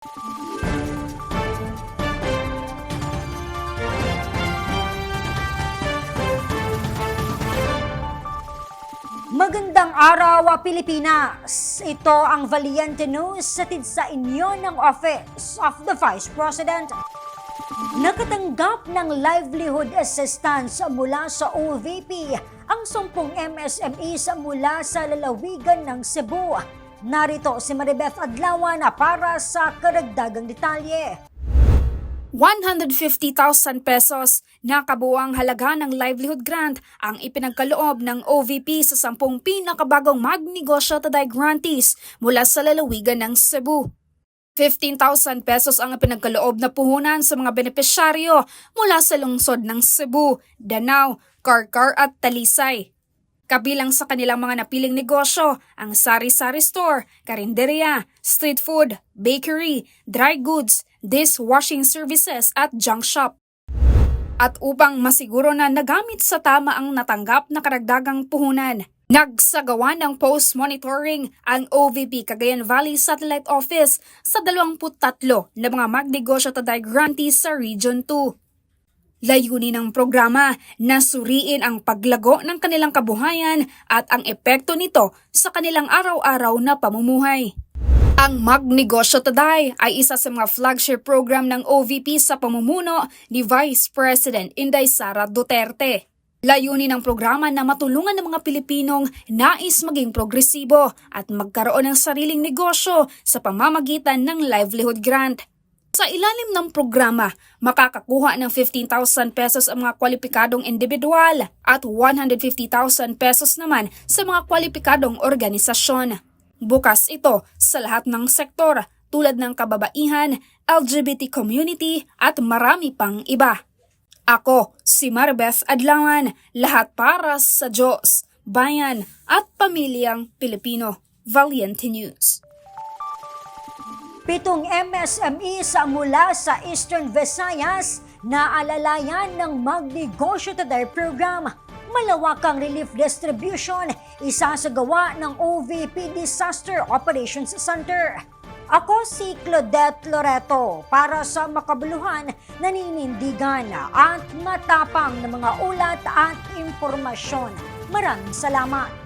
Magandang araw, Pilipinas! Ito ang Valiente News satid sa inyo ng Office of the Vice President. Nakatanggap ng livelihood assistance mula sa OVP ang 10 MSMEs mula sa lalawigan ng Cebu. Narito si Maribeth Adlawan para sa karagdagang detalye. 150,000 pesos na kabuang halaga ng livelihood grant ang ipinagkaloob ng OVP sa sampung pinakabagong magnegosyo taday grantees mula sa lalawigan ng Cebu. 15,000 pesos ang pinagkaloob na puhunan sa mga benepisyaryo mula sa lungsod ng Cebu, Danau, Karkar at Talisay. Kabilang sa kanilang mga napiling negosyo ang sari-sari store, karinderya, street food, bakery, dry goods, dishwashing services at junk shop. At upang masiguro na nagamit sa tama ang natanggap na karagdagang puhunan, nagsagawa ng post-monitoring ang OVP Cagayan Valley Satellite Office sa 23 na mga magnegosyo taday grantees sa Region 2. Layunin ng programa na suriin ang paglago ng kanilang kabuhayan at ang epekto nito sa kanilang araw-araw na pamumuhay. Ang Magnegosyo Today ay isa sa mga flagship program ng OVP sa pamumuno ni Vice President Inday Sara Duterte. Layunin ng programa na matulungan ng mga Pilipinong nais maging progresibo at magkaroon ng sariling negosyo sa pamamagitan ng livelihood grant. Sa ilalim ng programa, makakakuha ng 15,000 pesos ang mga kwalipikadong individual at 150,000 pesos naman sa mga kwalipikadong organisasyon. Bukas ito sa lahat ng sektor tulad ng kababaihan, LGBT community at marami pang iba. Ako, si Maribeth Adlangan, lahat para sa Diyos, bayan at pamilyang Pilipino. Valiente News. Pitong MSME sa mula sa Eastern Visayas na alalayan ng Magnegosyo Today program. Malawakang relief distribution isasagawa ng OVP Disaster Operations Center. Ako si Claudette Loreto para sa makabuluhan, naninindigan at matapang na mga ulat at impormasyon. Maraming salamat.